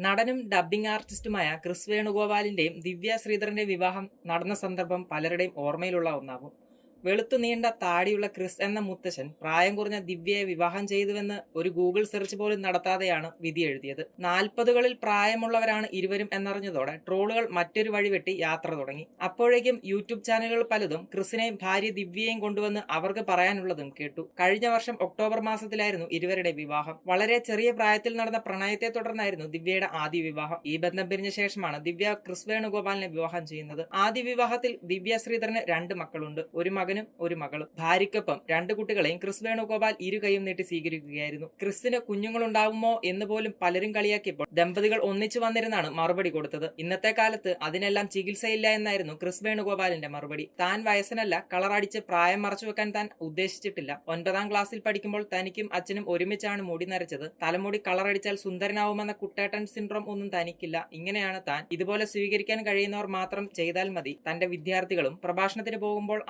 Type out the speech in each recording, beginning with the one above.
നടനും dubbing ആർട്ടിസ്റ്റുമായ Chris വേണുഗോപാലിന്റെയും ദിവ്യ ശ്രീധറിന്റെയും വിവാഹം നടന്ന സന്ദർഭം പലരുടെയും ഓർമ്മയിലുള്ള ഒന്നാകും. വെളുത്തു നീണ്ട താടിയുള്ള ക്രിസ് എന്ന മുത്തശ്ശൻ പ്രായം കുറഞ്ഞ ദിവ്യയെ വിവാഹം ചെയ്തുവെന്ന് ഒരു ഗൂഗിൾ സെർച്ച് പോലും നടത്താതെയാണ് വിധി എഴുതിയത്. നാൽപ്പതുകളിൽ പ്രായമുള്ളവരാണ് ഇരുവരും എന്നറിഞ്ഞതോടെ ട്രോളുകൾ മറ്റൊരു വഴിവെട്ടി യാത്ര തുടങ്ങി. അപ്പോഴേക്കും യൂട്യൂബ് ചാനലുകൾ പലതും ക്രിസിനെയും ഭാര്യ ദിവ്യയെയും കൊണ്ടുവന്ന് അവർക്ക് പറയാനുള്ളതും കേട്ടു. കഴിഞ്ഞ വർഷം ഒക്ടോബർ മാസത്തിലായിരുന്നു ഇരുവരുടെ വിവാഹം. വളരെ ചെറിയ പ്രായത്തിൽ നടന്ന പ്രണയത്തെ തുടർന്നായിരുന്നു ദിവ്യയുടെ ആദ്യ വിവാഹം. ഈ ബന്ധം പിരിഞ്ഞ ശേഷമാണ് ദിവ്യ ക്രിസ് വേണുഗോപാലിനെ വിവാഹം ചെയ്യുന്നത്. ആദ്യ വിവാഹത്തിൽ ദിവ്യ ശ്രീധരന് രണ്ട് മക്കളുണ്ട്. ഒരു മകനും ഒരു മകളും. ഭാര്യയ്ക്കൊപ്പം രണ്ട് കുട്ടികളെയും ക്രിസ് വേണുഗോപാൽ ഇരു കൈയും നീട്ടി സ്വീകരിക്കുകയായിരുന്നു. ക്രിസിന് കുഞ്ഞുങ്ങളുണ്ടാവുമോ എന്ന് പോലും പലരും കളിയാക്കിയപ്പോൾ ദമ്പതികൾ ഒന്നിച്ചു വന്നിരുന്നാണ് മറുപടി കൊടുത്തത്. ഇന്നത്തെ കാലത്ത് അതിനെല്ലാം ചികിത്സയില്ല എന്നായിരുന്നു ക്രിസ് വേണുഗോപാലിന്റെ മറുപടി. താൻ വയസ്സനല്ല കളറടിച്ച് പ്രായം മറച്ചു വെക്കാൻ താൻ ഉദ്ദേശിച്ചിട്ടില്ല. ഒൻപതാം ക്ലാസ്സിൽ പഠിക്കുമ്പോൾ തനിക്കും അച്ഛനും ഒരുമിച്ചാണ് മുടി നരച്ചത്. തലമുടി കളറടിച്ചാൽ സുന്ദരനാവുമെന്ന കുട്ടേട്ടൻ സിൻഡ്രോം ഒന്നും തനിക്കില്ല. ഇങ്ങനെയാണ് താൻ ഇതുപോലെ സ്വീകരിക്കാൻ കഴിയുന്നവർ മാത്രം ചെയ്താൽ മതി. തന്റെ വിദ്യാർത്ഥികളും പ്രഭാഷണത്തിന് പോകുമ്പോൾ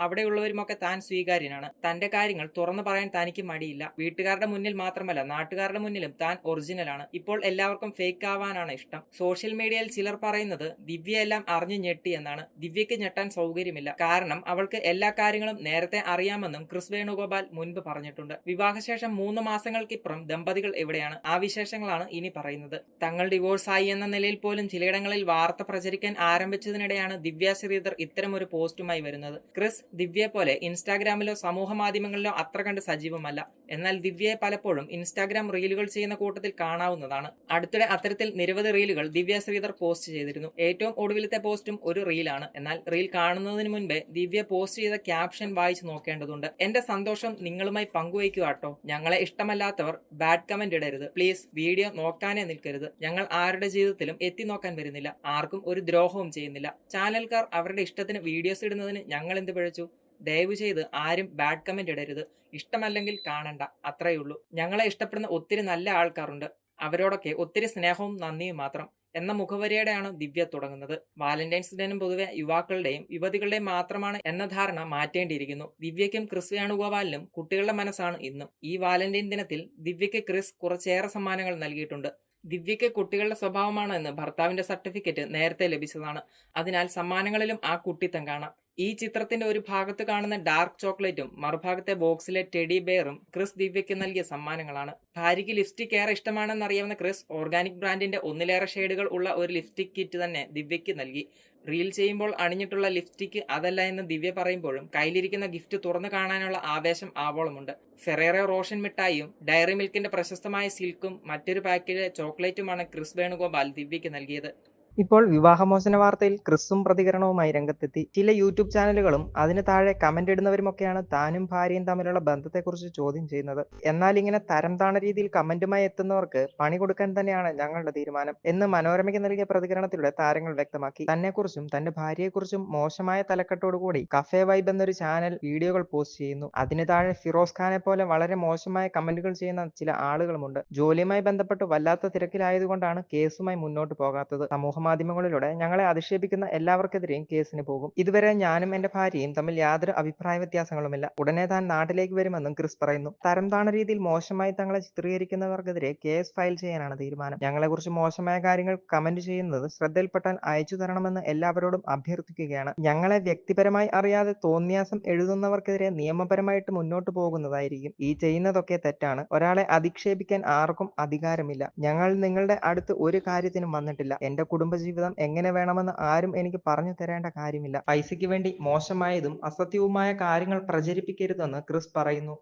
അവിടെയുള്ളവരുമൊക്കെ താൻ സ്വീകാര്യനാണ്. തന്റെ കാര്യങ്ങൾ തുറന്നു പറയാൻ തനിക്ക് മടിയില്ല. വീട്ടുകാരുടെ മുന്നിൽ മാത്രമല്ല നാട്ടുകാരുടെ മുന്നിലും താൻ ഒറിജിനലാണ്. ഇപ്പോൾ എല്ലാവർക്കും ഫേക്ക് ആവാനാണ് ഇഷ്ടം. സോഷ്യൽ മീഡിയയിൽ ചിലർ പറയുന്നത് ദിവ്യ എല്ലാം അറിഞ്ഞു ഞെട്ടി എന്നാണ്. ദിവ്യയ്ക്ക് ഞെട്ടാൻ സൗകര്യമില്ല. കാരണം അവൾക്ക് എല്ലാ കാര്യങ്ങളും നേരത്തെ അറിയാമെന്നും ക്രിസ് വേണുഗോപാൽ മുൻപ് പറഞ്ഞിട്ടുണ്ട്. വിവാഹശേഷം മൂന്ന് മാസങ്ങൾക്കിപ്പുറം ദമ്പതികൾ എവിടെയാണ്? ആ വിശേഷങ്ങളാണ് ഇനി പറയുന്നത്. തങ്ങൾ ഡിവോഴ്സ് ആയി എന്ന നിലയിൽ പോലും ചിലയിടങ്ങളിൽ വാർത്ത പ്രചരിക്കാൻ ആരംഭിച്ചതിനിടെയാണ് ദിവ്യ ശ്രീധർ ഒരു പോസ്റ്റുമായി വരുന്നത്. ക്രിസ് ദിവ്യയെ പോലെ ഇൻസ്റ്റാഗ്രാമിലോ സമൂഹ മാധ്യമങ്ങളിലോ അത്ര കണ്ട് സജീവമല്ല. എന്നാൽ ദിവ്യയെ പലപ്പോഴും ഇൻസ്റ്റാഗ്രാം റീലുകൾ ചെയ്യുന്ന കൂട്ടത്തിൽ കാണാവുന്നതാണ്. അടുത്തിടെ അത്തരത്തിൽ നിരവധി റീലുകൾ ദിവ്യ ശ്രീധർ പോസ്റ്റ് ചെയ്തിരുന്നു. ഏറ്റവും ഒടുവിലത്തെ പോസ്റ്റും ഒരു റീലാണ്. എന്നാൽ റീൽ കാണുന്നതിന് മുൻപേ ദിവ്യ പോസ്റ്റ് ചെയ്ത ക്യാപ്ഷൻ വായിച്ചു നോക്കേണ്ടതുണ്ട്. എന്റെ സന്തോഷം നിങ്ങളുമായി പങ്കുവയ്ക്കുക കേട്ടോ. ഞങ്ങളെ ഇഷ്ടമല്ലാത്തവർ ബാഡ് കമന്റ് ഇടരുത്. പ്ലീസ് വീഡിയോ നോക്കാനേ നിൽക്കരുത്. ഞങ്ങൾ ആരുടെ ജീവിതത്തിലും എത്തി നോക്കാൻ വരുന്നില്ല. ആർക്കും ഒരു ദ്രോഹവും ചെയ്യുന്നില്ല. ചാനൽക്കാർ അവരുടെ ഇഷ്ടത്തിന് വീഡിയോസ് ഇടുന്നതിന് ഞങ്ങൾ എന്ത് പിഴച്ചു? ദയവ് ചെയ്ത് ആരും ബാഡ് കമന്റ് ഇടരുത്. ഇഷ്ടമല്ലെങ്കിൽ കാണണ്ട. അത്രയേ ഉള്ളൂ. ഞങ്ങളെ ഇഷ്ടപ്പെടുന്ന ഒത്തിരി നല്ല ആൾക്കാരുണ്ട്. അവരോടൊക്കെ ഒത്തിരി സ്നേഹവും നന്ദിയും മാത്രം. എന്ന മുഖവരിയോടെയാണ് ദിവ്യ തുടങ്ങുന്നത്. വാലന്റൈൻസ് ദിനം പൊതുവെ യുവാക്കളുടെയും യുവതികളുടെയും മാത്രമാണ് എന്ന ധാരണ മാറ്റേണ്ടിയിരിക്കുന്നു. ദിവ്യയ്ക്കും ക്രിസ് വേണുഗോപാലിനും കുട്ടികളുടെ മനസ്സാണ് ഇന്നും. ഈ വാലന്റൈൻ ദിനത്തിൽ ദിവ്യയ്ക്ക് ക്രിസ് കുറച്ചേറെ സമ്മാനങ്ങൾ നൽകിയിട്ടുണ്ട്. ദിവ്യയ്ക്ക് കുട്ടികളുടെ സ്വഭാവമാണ് എന്ന് ഭർത്താവിന്റെ സർട്ടിഫിക്കറ്റ് നേരത്തെ ലഭിച്ചതാണ്. അതിനാൽ സമ്മാനങ്ങളിലും ആ കുട്ടിത്തം കാണാം ഈ ചിത്രത്തിന്റെ ഒരു ഭാഗത്ത് കാണുന്ന ഡാർക്ക് ചോക്ലേറ്റും മറുഭാഗത്തെ ബോക്സിലെ ടെഡി ബെയറും ക്രിസ് ദിവ്യയ്ക്ക് നൽകിയ സമ്മാനങ്ങളാണ്. ഭാര്യയ്ക്ക് ലിപ്സ്റ്റിക് ഏറെ ഇഷ്ടമാണെന്ന് അറിയാവുന്ന ക്രിസ് ഓർഗാനിക് ബ്രാൻഡിന്റെ ഒന്നിലേറെ ഷെയ്ഡുകൾ ഉള്ള ഒരു ലിപ്സ്റ്റിക് കിറ്റ് തന്നെ ദിവ്യയ്ക്ക് നൽകി. റീൽ ചെയ്യുമ്പോൾ അണിഞ്ഞിട്ടുള്ള ലിപ്സ്റ്റിക് അതല്ല എന്ന് ദിവ്യ പറയുമ്പോഴും കയ്യിലിരിക്കുന്ന ഗിഫ്റ്റ് തുറന്നു കാണാനുള്ള ആവേശം ആവോളമുണ്ട്. ഫെറേറോ റോഷൻ മിഠായിയും ഡയറി മിൽക്കിന്റെ പ്രശസ്തമായ സിൽക്കും മറ്റൊരു പാക്കിലെ ചോക്ലേറ്റുമാണ് ക്രിസ് വേണുഗോപാൽ ദിവ്യയ്ക്ക് നൽകിയത്. ഇപ്പോൾ വിവാഹമോചന വാർത്തയിൽ ക്രിസും പ്രതികരണവുമായി രംഗത്തെത്തി. ചില യൂട്യൂബ് ചാനലുകളും അതിന് താഴെ കമന്റ് ഇടുന്നവരുമൊക്കെയാണ് താനും ഭാര്യയും തമ്മിലുള്ള ബന്ധത്തെക്കുറിച്ച് ചോദ്യം ചെയ്യുന്നത്. എന്നാൽ ഇങ്ങനെ തരം താണ രീതിയിൽ കമന്റുമായി എത്തുന്നവർക്ക് പണി കൊടുക്കാൻ തന്നെയാണ് ഞങ്ങളുടെ തീരുമാനം എന്ന് മനോരമയ്ക്ക് നൽകിയ പ്രതികരണത്തിലൂടെ താരങ്ങൾ വ്യക്തമാക്കി. തന്നെക്കുറിച്ചും തന്റെ ഭാര്യയെക്കുറിച്ചും മോശമായ തലക്കെട്ടോടുകൂടി കഫേ വൈബ് എന്നൊരു ചാനൽ വീഡിയോകൾ പോസ്റ്റ് ചെയ്യുന്നു. അതിന് താഴെ ഫിറോസ് ഖാനെ പോലെ വളരെ മോശമായ കമന്റുകൾ ചെയ്യുന്ന ചില ആളുകളുമുണ്ട്. ജോലിയുമായി ബന്ധപ്പെട്ട് വല്ലാത്ത തിരക്കിലായതുകൊണ്ടാണ് കേസുമായി മുന്നോട്ട് പോകാത്തത്. സമൂഹ മാധ്യമങ്ങളിലൂടെ ഞങ്ങളെ അധിക്ഷേപിക്കുന്ന എല്ലാവർക്കെതിരെയും കേസിന് പോകും. ഇതുവരെ ഞാനും എന്റെ ഭാര്യയും തമ്മിൽ യാതൊരു അഭിപ്രായ വ്യത്യാസങ്ങളുമില്ല. ഉടനെ താൻ നാട്ടിലേക്ക് വരുമെന്നും ക്രിസ് പറയുന്നു. തരം താണ രീതിയിൽ മോശമായി തങ്ങളെ ചിത്രീകരിക്കുന്നവർക്കെതിരെ കേസ് ഫയൽ ചെയ്യാനാണ് തീരുമാനം. ഞങ്ങളെക്കുറിച്ച് മോശമായ കാര്യങ്ങൾ കമന്റ് ചെയ്യുന്നത് ശ്രദ്ധയിൽപ്പെട്ടാൽ അയച്ചു തരണമെന്ന് എല്ലാവരോടും അഭ്യർത്ഥിക്കുകയാണ്. ഞങ്ങളെ വ്യക്തിപരമായി അറിയാതെ തോന്നിയാസം എഴുതുന്നവർക്കെതിരെ നിയമപരമായിട്ട് മുന്നോട്ട് പോകുന്നതായിരിക്കും. ഈ ചെയ്യുന്നതൊക്കെ തെറ്റാണ്. ഒരാളെ അധിക്ഷേപിക്കാൻ ആർക്കും അധികാരമില്ല. ഞങ്ങൾ നിങ്ങളുടെ അടുത്ത് ഒരു കാര്യത്തിനും വന്നിട്ടില്ല. എന്റെ കുടുംബജീവിതം എങ്ങനെ വേണമെന്ന് ആരും എനിക്ക് പറഞ്ഞു തരേണ്ട കാര്യമില്ല. പൈസയ്ക്ക് വേണ്ടി മോശമായതും അസത്യവുമായ കാര്യങ്ങൾ പ്രചരിപ്പിക്കരുതെന്ന് ക്രിസ് പറയുന്നു.